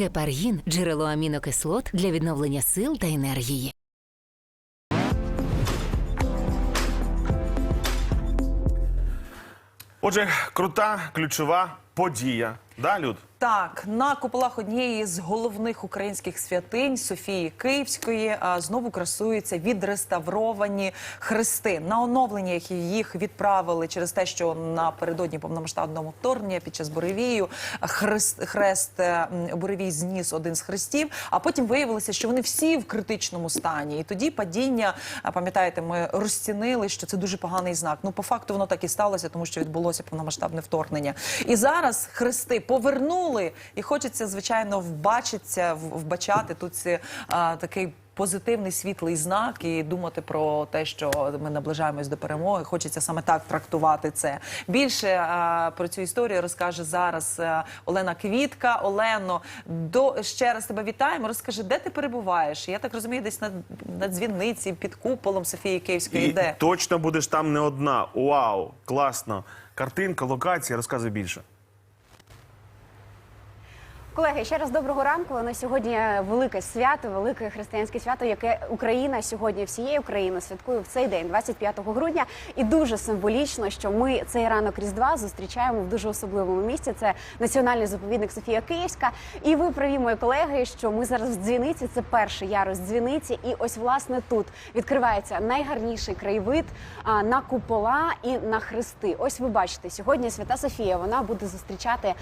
Гепаргін джерело амінокислот для відновлення сил та енергії. Отже, крута ключова подія. Да, Люд? Так, на куполах однієї з головних українських святинь Софії Київської знову красуються відреставровані хрести. На оновлення які їх відправили через те, що напередодні повномасштабного вторгнення під час буревію хрест, хрест е, буревій зніс один з хрестів. А потім виявилося, що вони всі в критичному стані. І тоді падіння, пам'ятаєте, ми розцінили, що це дуже поганий знак. Ну, по факту, воно так і сталося, тому що відбулося повномасштабне вторгнення. І зараз хрести повернули, і хочеться, звичайно, вбачитися, вбачати тут ці, а, такий. Позитивний світлий знак і думати про те, що ми наближаємось до перемоги. Хочеться саме так трактувати це. Більше а, про цю історію розкаже зараз а, Олена Квітка. Олено, до ще раз тебе вітаємо. Розкажи, де ти перебуваєш? Я так розумію, десь на, на дзвіниці під куполом Софії Київської. І де? точно будеш там не одна. Вау, класно. Картинка, локація, розказуй більше. Колеги, ще раз доброго ранку. На сьогодні велике свято, велике християнське свято, яке Україна сьогодні всією Україною святкує в цей день, 25 грудня. І дуже символічно, що ми цей ранок Різдва зустрічаємо в дуже особливому місці. Це національний заповідник Софія Київська. І ви праві, мої колеги, що ми зараз в дзвіниці. Це перший ярус дзвіниці. І ось власне тут відкривається найгарніший краєвид на купола і на хрести. Ось ви бачите, сьогодні Свята Софія вона буде зустрічати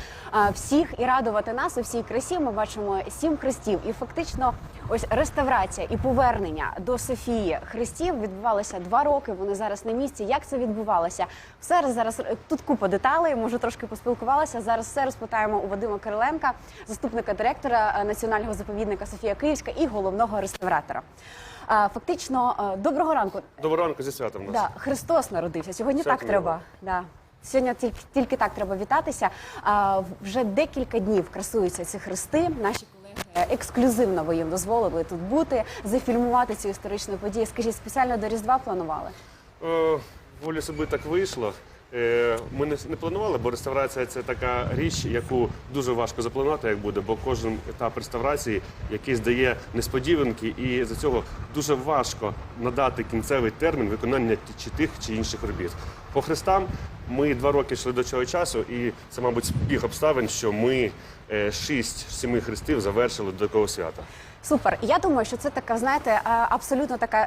всіх і радувати нас у всій красі. Ми бачимо сім хрестів, і фактично, ось реставрація і повернення до Софії хрестів відбувалося два роки. Вони зараз на місці. Як це відбувалося? Все зараз е, тут купа деталей. Може трошки поспілкувалися. Зараз все розпитаємо у Вадима Кириленка, заступника директора е, національного заповідника Софія Київська і головного реставратора. Фактично, е, доброго ранку. Доброго ранку зі святом нас. Да, Христос народився. Сьогодні Свято так треба. Да. Сьогодні тільки, тільки так треба вітатися. А, вже декілька днів красуються ці хрести. Наші колеги ексклюзивно ви їм дозволили тут бути, зафільмувати цю історичну подію. Скажіть, спеціально до Різдва планували? Е, волі собі так вийшло. Е, Ми не, не планували, бо реставрація це така річ, яку дуже важко запланувати, як буде, бо кожен етап реставрації якийсь дає несподіванки, і за цього дуже важко надати кінцевий термін виконання чи тих чи інших робіт. По хрестам ми два роки йшли до цього часу, і це, мабуть, збіг обставин, що ми е, шість з семи хрестів завершили до такого свята. Супер. Я думаю, що це така, знаєте, абсолютно така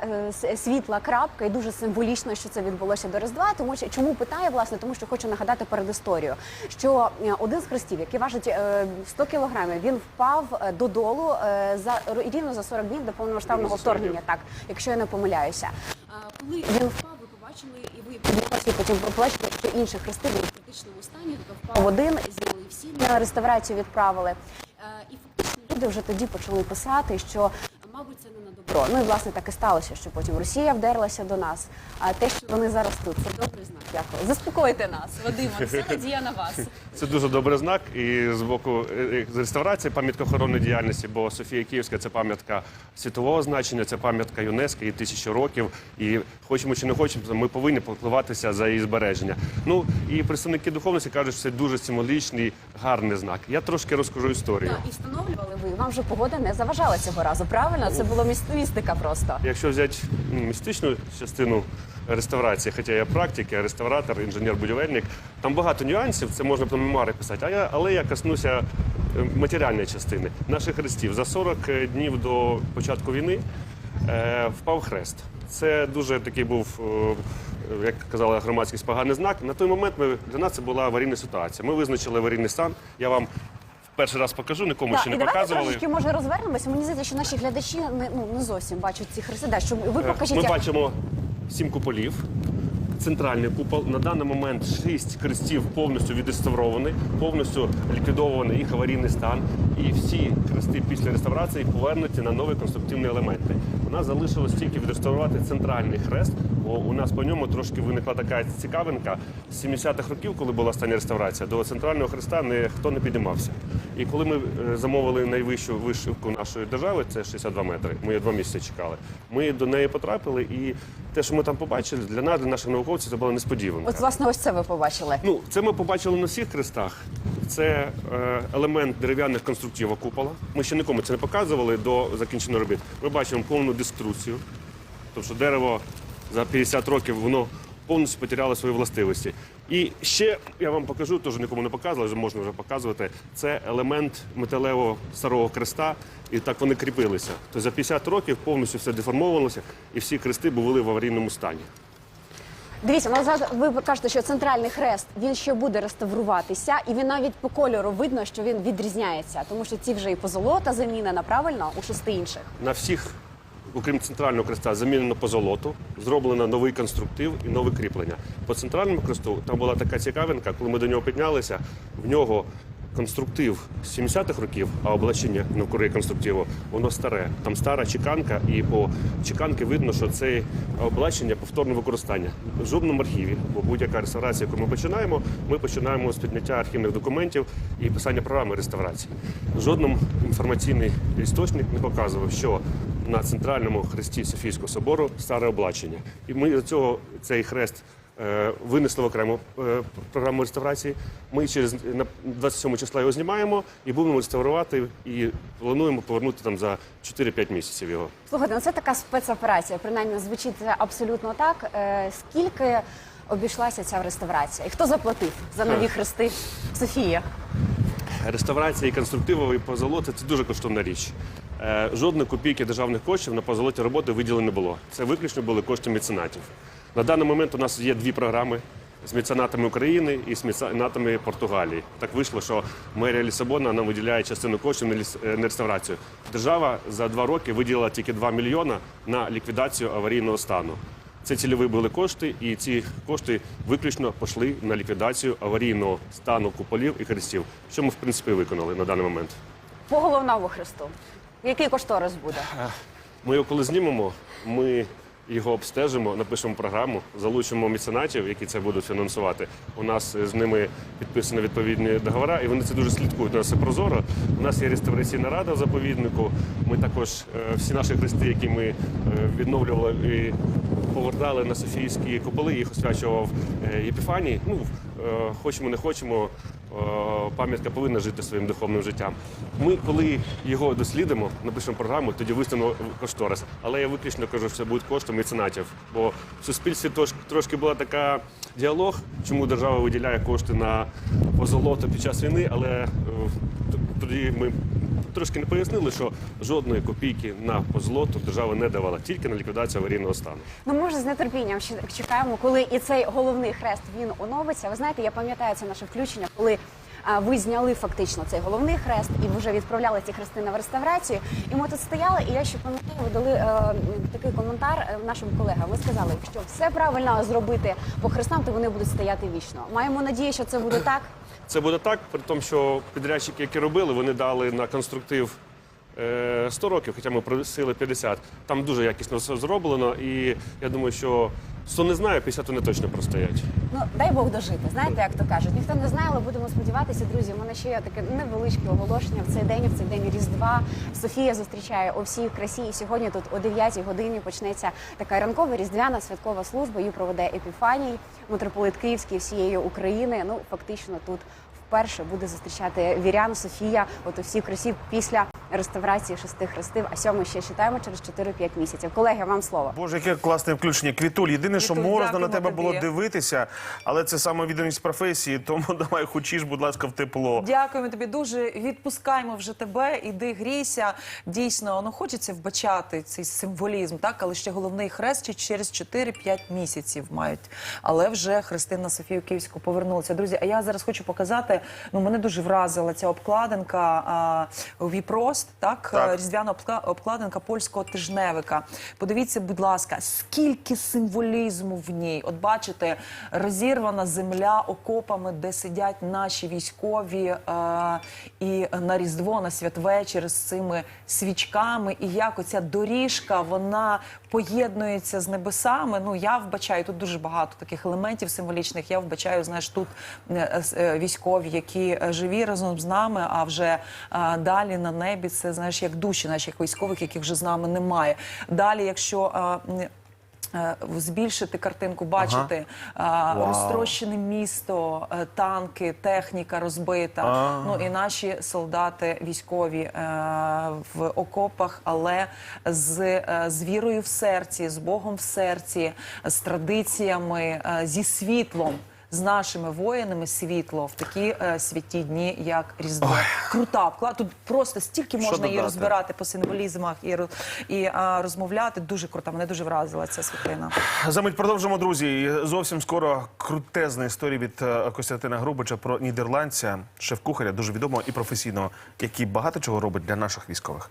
е, світла крапка, і дуже символічно, що це відбулося до Різдва. Тому що чому питаю, власне, тому що хочу нагадати перед історією, що е, один з хрестів, який важить е, 100 кілограмів, він впав е, додолу е, за рівно за 40 днів до повномасштабного Рівно за 40 днів. вторгнення. Так, якщо я не помиляюся. Коли він впав, ви побачили, і ви і потім побачили, що інших хрести були в критичному стані. Тобто впав один, зняли всі на реставрацію відправили. Е, І фактично люди вже тоді почали писати, що мабуть це не на добро. Ну і власне так і сталося, що потім Росія вдерлася до нас. А те, що вони зараз тут, це добрий знак. Дякую. Заспокойте нас, Вадима. Все надія на вас. Це дуже добрий знак. І з боку е, з реставрації пам'ятка охоронної діяльності, бо Софія Київська це пам'ятка світового значення, це пам'ятка ЮНЕСКО, їй тисячі років. І хочемо чи не хочемо, ми повинні попливатися за її збереження. Ну і представники духовності кажуть, що це дуже символічний, гарний знак. Я трошки розкажу історію. Так, і встановлювали ви. Вам же погода не заважала цього разу. Правильно? Це було міс- містика просто. Якщо взяти ну, містичну частину реставрації, хоча я практик, я реставратор, інженер-будівельник, там багато нюансів, це можна про мемуари писати. А я, але я коснуся е, матеріальної частини наших хрестів. За 40 днів до початку війни е, впав хрест. Це дуже такий був, е, як казала громадськість, поганий знак. На той момент ми, для нас це була аварійна ситуація. Ми визначили аварійний стан. Я вам перший раз покажу, нікому ще і не давайте показували. трошечки може розвернемося. Мені здається, що наші глядачі не ну не зовсім бачать ці хрести. Да, що ви покажіть. Ми як- бачимо сім куполів. Центральний купол на даний момент шість хрестів повністю відреставровані, повністю ліквідований їх аварійний стан. І всі хрести після реставрації повернуті на нові конструктивні елементи. У нас залишилось тільки відреставрувати центральний хрест, бо у нас по ньому трошки виникла така цікавинка. З 70-х років, коли була остання реставрація, до центрального хреста ніхто не підіймався. І коли ми е, замовили найвищу вишивку нашої держави, це 62 метри. Ми її два місяці чекали. Ми до неї потрапили і те, що ми там побачили, для нас, для наших науковців, це була несподіванка. От власне ось це ви побачили. Ну, це ми побачили на всіх хрестах. Це е, елемент дерев'яних конструктивів купола. Ми ще нікому це не показували до закінчення робіт. Ми бачимо повну деструкцію. Тобто дерево за 50 років воно повністю потеряло свої властивості. І ще я вам покажу, теж нікому не показували, вже можна вже показувати. Це елемент металевого старого креста, і так вони кріпилися. Тобто за 50 років повністю все деформовувалося, і всі крести були в аварійному стані. Дивіться, ну зараз ви кажете, що центральний хрест він ще буде реставруватися, і він навіть по кольору видно, що він відрізняється, тому що ці вже і позолота замінена, правильно у шести інших. На всіх, окрім центрального креста, замінено по золоту, зроблено новий конструктив і нове кріплення. По центральному кресту там була така цікавинка, коли ми до нього піднялися, в нього конструктив з 70-х років, а облачення навкруги конструктиву, воно старе. Там стара чеканка, і по чеканки видно, що це облачення повторне використання. В жодному архіві, бо будь-яка реставрація, яку ми починаємо, ми починаємо з підняття архівних документів і писання програми реставрації. Жодним інформаційний істочник не показував, що на центральному хресті Софійського собору старе облачення. І ми до цього цей хрест винесли в окрему е, програму реставрації. Ми через на 27 числа його знімаємо і будемо реставрувати і плануємо повернути там за 4-5 місяців його. Слухайте, ну це така спецоперація. Принаймні звучить абсолютно так. Е, скільки обійшлася ця реставрація? І хто заплатив за нові хрести Софія? Реставрація і конструктивовий позолоти це дуже коштовна річ. Е, Жодної копійки державних коштів на позолоті роботи виділено не було. Це виключно були кошти меценатів. На даний момент у нас є дві програми з меценатами України і з меценатами Португалії. Так вийшло, що мерія Лісабона нам виділяє частину коштів на реставрацію. Держава за два роки виділила тільки 2 мільйона на ліквідацію аварійного стану. Це цільові були кошти, і ці кошти виключно пішли на ліквідацію аварійного стану куполів і хрестів, що ми в принципі виконали на даний момент. По головному хресту. Який кошторис буде? Ми його коли знімемо, ми його обстежимо, напишемо програму, залучимо меценатів, які це будуть фінансувати. У нас з ними підписані відповідні договори, і вони це дуже слідкують. У нас все прозоро. У нас є реставраційна рада в заповіднику. Ми також е, всі наші хрести, які ми е, відновлювали і повертали на Софійські куполи, їх освячував е, Єпіфаній. Ну, хочемо, не хочемо. Е, Пам'ятка повинна жити своїм духовним життям. Ми, коли його дослідимо, напишемо програму, тоді виставимо кошторис. Але я виключно кажу, що це будуть коштом меценатів. Бо в суспільстві трошки була така діалог, чому держава виділяє кошти на позолото під час війни, але е, тоді ми трошки не пояснили, що жодної копійки на позлоту держава не давала, тільки на ліквідацію аварійного стану. Ну, може, з нетерпінням чекаємо, коли і цей головний хрест він оновиться. Ви знаєте, я пам'ятаю це наше включення, коли. Ви зняли фактично цей головний хрест і вже відправляли ці хрести на реставрацію. І ми тут стояли, і я ще пам'ятаю, ви дали е, такий коментар е, нашим колегам. Ви сказали, що все правильно зробити по хрестам, то вони будуть стояти вічно. Маємо надію, що це буде так. Це буде так, при тому, що підрядчики, які робили, вони дали на конструктив е, 100 років, хоча ми просили 50. Там дуже якісно все зроблено, і я думаю, що 100 не знаю, 50 вони точно простоять. Ну дай Бог дожити. Знаєте, як то кажуть, ніхто не знає, але будемо сподіватися, друзі. У мене ще є таке невеличке оголошення в цей день, в цей день Різдва. Софія зустрічає у всій красі. І сьогодні тут о 9 годині почнеться така ранкова різдвяна святкова служба. Її проведе Епіфаній, митрополит Київський всієї України. Ну фактично тут. Вперше буде зустрічати вірян Софія, от у всій красі після реставрації шести хрестив. А сьому ще читаємо через 4-5 місяців. Колеги, вам слово. Боже, яке класне включення. Квітуль. Єдине, що Квітуль, можна на дякуємо тебе тобі. було дивитися, але це самовідданість професії, тому давай хочеш, будь ласка, в тепло. Дякуємо тобі дуже. Відпускаємо вже тебе. Іди грійся. Дійсно, ну хочеться вбачати цей символізм, так але ще головний хрест ще через 4-5 місяців мають. Але вже Христина Софію Київську повернулася. Друзі, а я зараз хочу показати. Ну мене дуже вразила ця обкладинка а, Віпрост, так, Так. різдвяна обкладинка польського тижневика. Подивіться, будь ласка, скільки символізму в ній. От бачите, розірвана земля окопами, де сидять наші військові е, і на Різдво, на святвечір з цими свічками. І як оця доріжка вона поєднується з небесами. Ну я вбачаю тут дуже багато таких елементів символічних. Я вбачаю, знаєш, тут е, с- е, військові, які е, живі разом з нами, а вже е, далі на небі це знаєш як душі наших військових, яких вже з нами немає. Далі, якщо е, е, збільшити картинку, бачити е, розтрощене місто, е, танки, техніка розбита. Ну і наші солдати військові е, в окопах, але з, е, з вірою в серці, з Богом в серці, з традиціями, е, зі світлом. З нашими воїнами світло в такі е, святі дні, як Різдво. Крута вклад. Тут просто стільки Що можна її додати? розбирати по символізмах і, роз- і а, розмовляти. Дуже крута. Мене дуже вразила ця світлина. Замить продовжимо, друзі. І Зовсім скоро крутезна історія від е, Костянтина Грубича про нідерландця, шеф-кухаря, дуже відомого і професійного, який багато чого робить для наших військових.